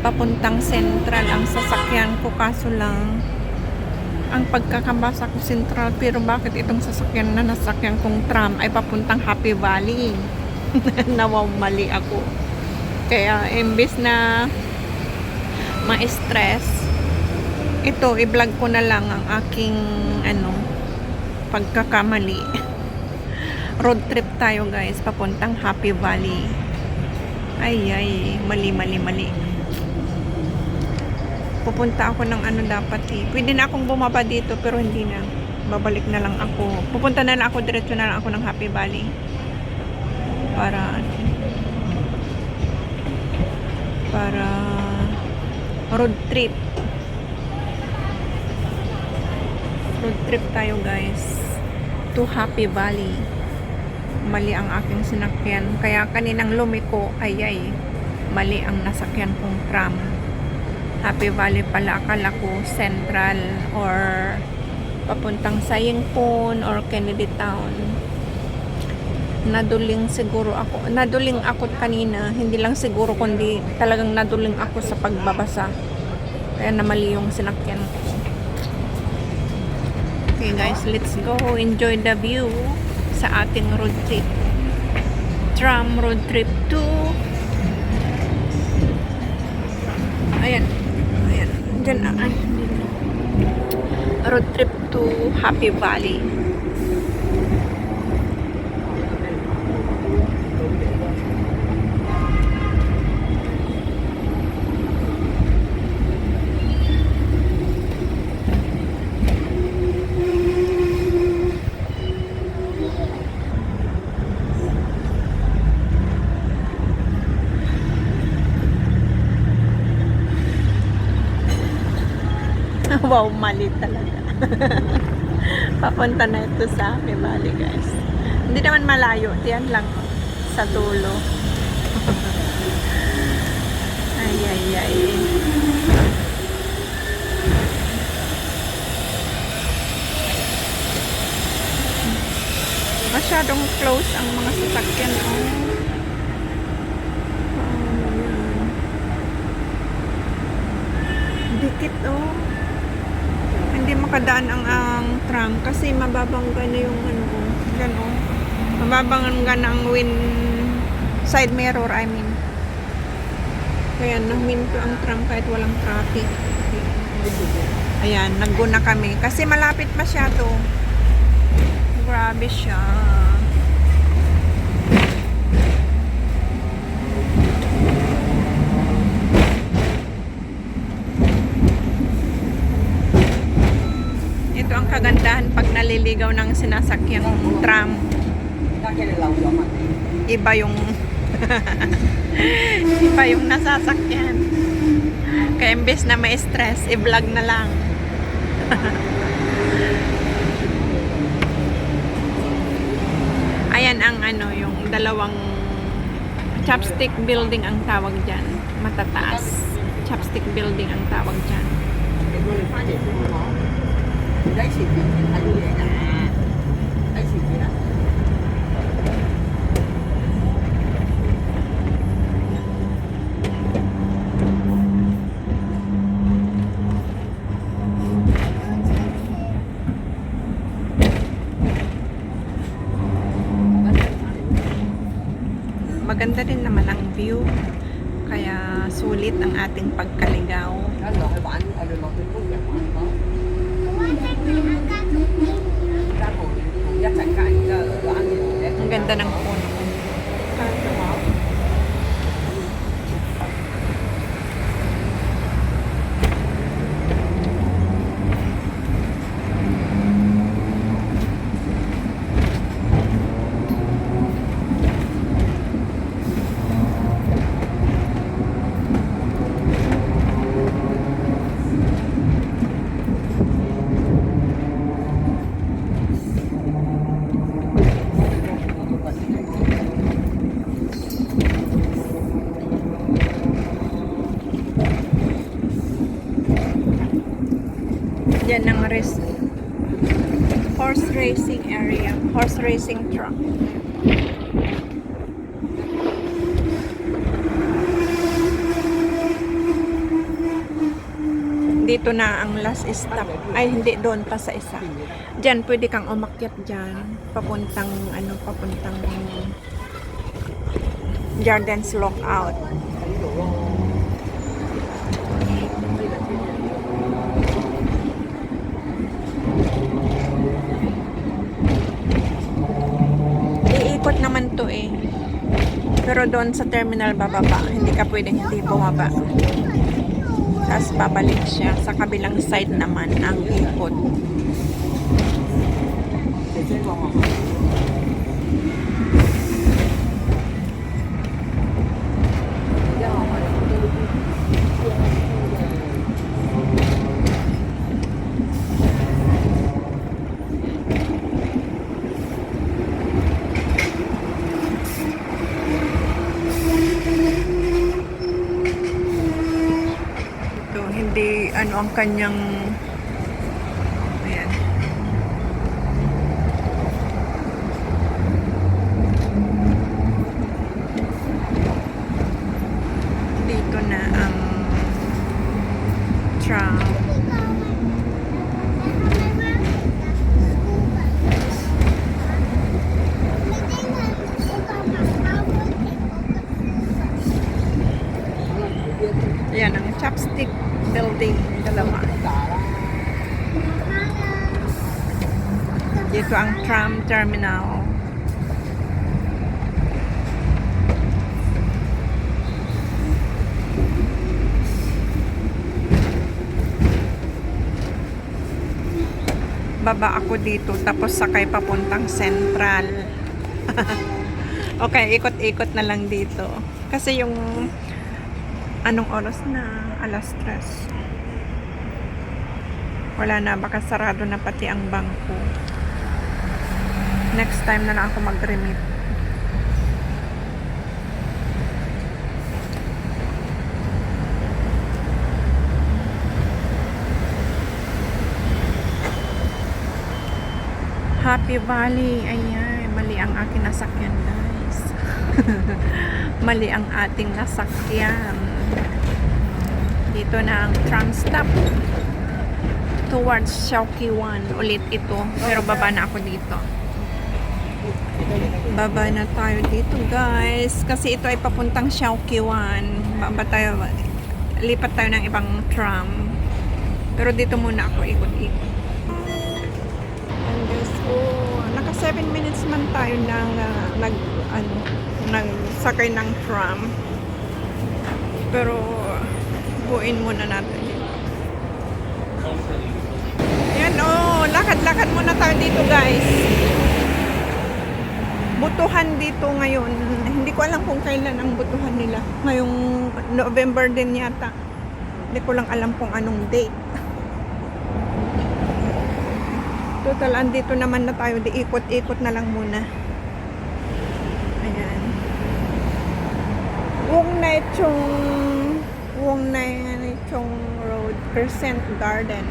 papuntang central ang sasakyan ko. Kaso lang ang pagkakabasa ko central pero bakit itong sasakyan na nasakyan kong tram ay papuntang Happy Valley? Nawamali ako. Kaya imbes na ma-stress ito i-vlog ko na lang ang aking ano pagkakamali. Road trip tayo guys papuntang Happy Valley. Ay ay mali mali mali pupunta ako ng ano dapat eh. Pwede na akong bumaba dito pero hindi na. Babalik na lang ako. Pupunta na lang ako diretso na lang ako ng Happy Valley. Para ano. Para road trip. Road trip tayo guys. To Happy Valley. Mali ang aking sinakyan. Kaya kaninang lumiko ay ay. Mali ang nasakyan kong tram Happy Valley pala akala ko Central or papuntang Sayingpon or Kennedy Town. Naduling siguro ako naduling ako kanina. Hindi lang siguro kundi talagang naduling ako sa pagbabasa. Kaya namali yung sinakyan ko. Okay guys let's go. Enjoy the view sa ating road trip. Tram road trip to dyan ah, ay road trip to Happy Valley wow, mali talaga. Papunta na ito sa Valley, guys. Hindi naman malayo. Diyan lang sa dulo. ay, ay, ay. Masyadong close ang mga sasakyan. Oh, Dikit, oh hindi makadaan ang ang tram kasi mababangga na yung ano ko. Oh. Mababangga na ang wind side mirror I mean. Kaya nahuminto ang tram kahit walang traffic. Ayan, nagguna kami. Kasi malapit masyado. Grabe siya. Ito ang kagandahan pag naliligaw ng sinasakyang tram. Iba yung iba yung nasasakyan. Kaya imbes na may stress, i-vlog na lang. Ayan ang ano, yung dalawang chopstick building ang tawag dyan. Matataas. Chopstick building ang tawag dyan. Như vậy nè Đấy chỉ vì đó Maganda din naman ang view. Kaya sulit ang ating pagkaligaw. Nó loại bạn ở đường một tuyến Ang ganda ng dyan ng race horse racing area horse racing track dito na ang last stop. Ay hindi doon pa sa isa. Dyan pwede kang umakyat dyan papuntang ano papuntang Gardens Lockout. Pero doon sa terminal bababa, hindi ka pwedeng hindi bumaba. Tapos babalik siya. Sa kabilang side naman ang ikot. Kanyang ayan. Dito na ang tram. Terminal. Baba ako dito tapos sakay papuntang Central. okay, ikot-ikot na lang dito. Kasi yung anong oras na? Alas 3. Wala na, baka sarado na pati ang bangko. Next time na lang ako mag-remit. Happy Valley. Ayan, mali ang aking nasakyan, guys. mali ang ating nasakyan. Dito na ang tram stop. Towards Shaoqiwan. Ulit ito. Pero baba na ako dito. Baba na tayo dito, guys. Kasi ito ay papuntang Shaoqiwan. Baba tayo. Lipat tayo ng ibang tram. Pero dito muna ako ikot-ikot. And guys, oh, naka 7 minutes man tayo nang ah, nag ano, nagsakay ng tram. Pero buuin muna natin. Yan oh, lakad-lakad muna tayo dito, guys. Butuhan dito ngayon. Hindi ko alam kung kailan ang butuhan nila. Ngayong November din yata. Hindi ko lang alam kung anong date. Total, andito naman na tayo. Di ikot-ikot na lang muna. Ayan. Wong na itong Wong na itong road. Crescent Garden.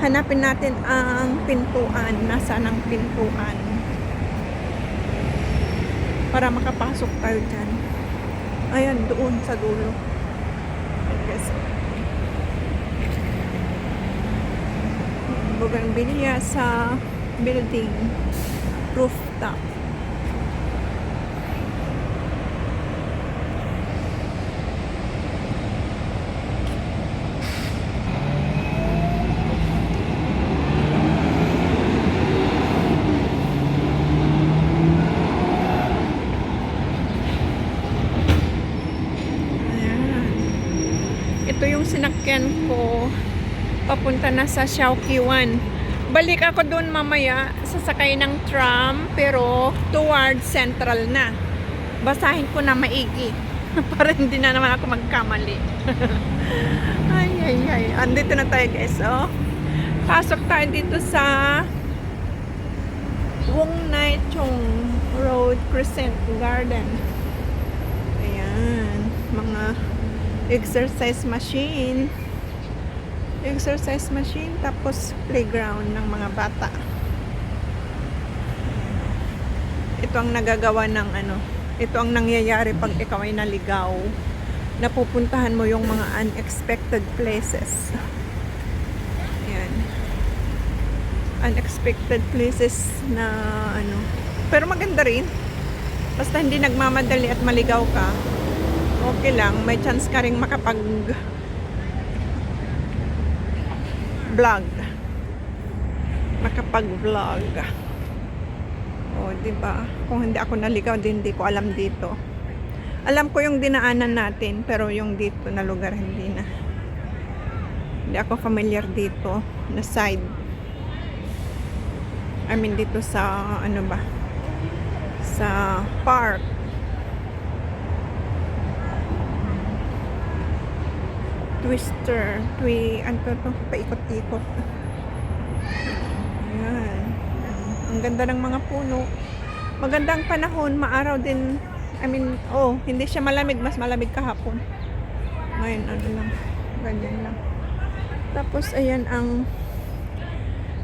Hanapin natin ang pintuan. Nasaan ang pintuan? Para makapasok tayo dyan. Ayan, doon sa dulo. I guess. Bougainvillea sa building rooftop. Ayan. Ito yung sinakyan ko papunta na sa Shaoqiwan. Balik ako doon mamaya sasakay ng tram pero towards central na. Basahin ko na maigi para hindi na naman ako magkamali. ay, ay, ay. Andito na tayo guys, oh. Pasok tayo dito sa Wong Nai Chong Road Crescent Garden. Ayan, mga exercise machine exercise machine, tapos playground ng mga bata. Ito ang nagagawa ng ano, ito ang nangyayari pag ikaw ay naligaw. Napupuntahan mo yung mga unexpected places. Ayan. Unexpected places na ano. Pero maganda rin. Basta hindi nagmamadali at maligaw ka, okay lang. May chance ka rin makapag vlog. Makapag-vlog. O, di ba? Kung hindi ako naligaw, din hindi ko alam dito. Alam ko yung dinaanan natin, pero yung dito na lugar hindi na. Hindi ako familiar dito na side. I mean dito sa ano ba? Sa park. Twister. Twi, ano to? Paikot-ikot. Ayan. Ang ganda ng mga puno. Magandang panahon, maaraw din. I mean, oh, hindi siya malamig, mas malamig kahapon. Ngayon, ano lang, ganyan lang. Tapos, ayan ang,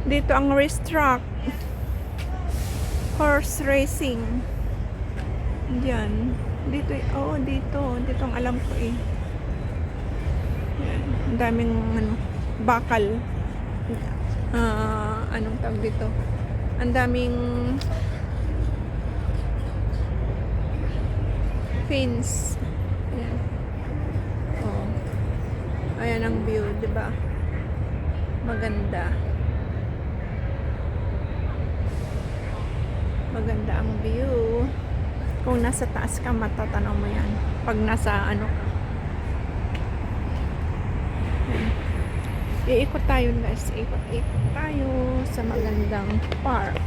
dito ang racetrack. Horse racing. Diyan. Dito, oh, dito. Dito ang alam ko eh. Daming, ano, bakal. Ah, anong tawag dito? Ang daming fins. Ayan. Oh. Ayan ang view, 'di ba? Maganda. Maganda ang view. Kung nasa taas ka, matatanaw mo yan. Pag nasa ano ka. Ayan. Iikot tayo guys. Ikot-ikot tayo sa magandang park.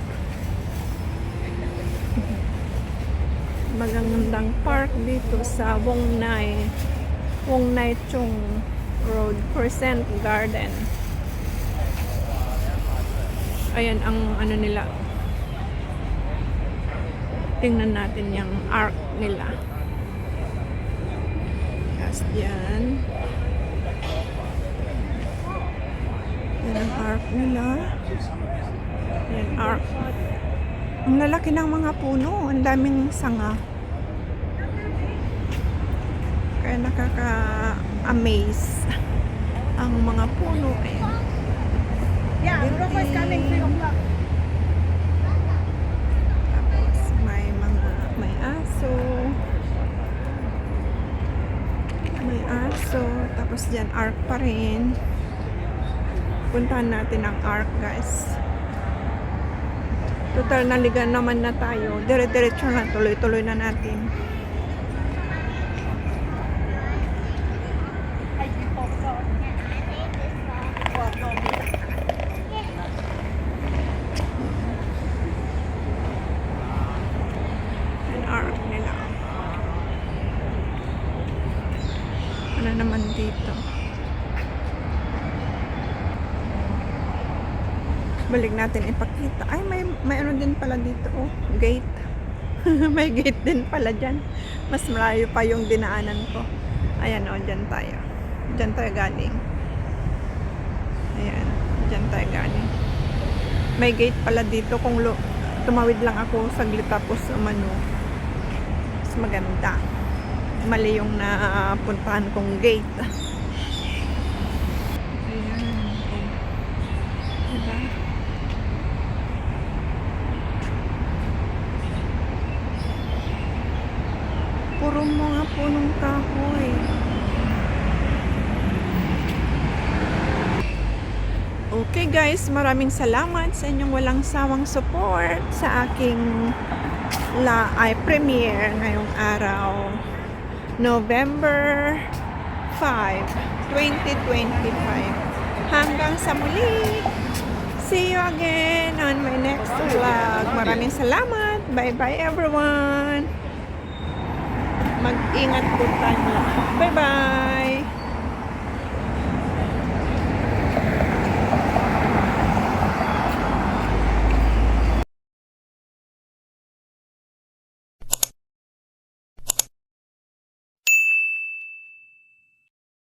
Magandang park dito sa Wong Nai. Wong Nai Chung Road. Crescent Garden. Ayan ang ano nila. Tingnan natin yung arc nila. Yes, yan. Yan ang arc nila. Yan, arc. Ang lalaki ng mga puno. Ang daming sanga. Kaya nakaka-amaze ang mga puno. Ayan. Yeah, Europa is coming 3 o'clock. Tapos may mga may aso. May aso. Tapos dyan arc pa rin. Puntahan natin ang arc guys. Total naligan naman na tayo. Dire-diretso na. Tuloy-tuloy na natin. Ang arc nila. Ano naman dito? Balik natin ipakita. Ay, may, may ano din pala dito. Oh, gate. may gate din pala dyan. Mas malayo pa yung dinaanan ko. Ayan oh, dyan tayo. Dyan tayo galing. Ayan, dyan tayo galing. May gate pala dito kung lo, tumawid lang ako saglit tapos umano. Mas maganda. Mali yung napuntahan kong gate. Ayan. oh. Diba? Puro mga punong kahoy. Okay guys, maraming salamat sa inyong walang sawang support sa aking la ay premiere ngayong araw November 5, 2025. Hanggang sa muli. See you again on my next vlog. Maraming salamat. Bye-bye everyone. Mag-ingat po tayo. Bye-bye.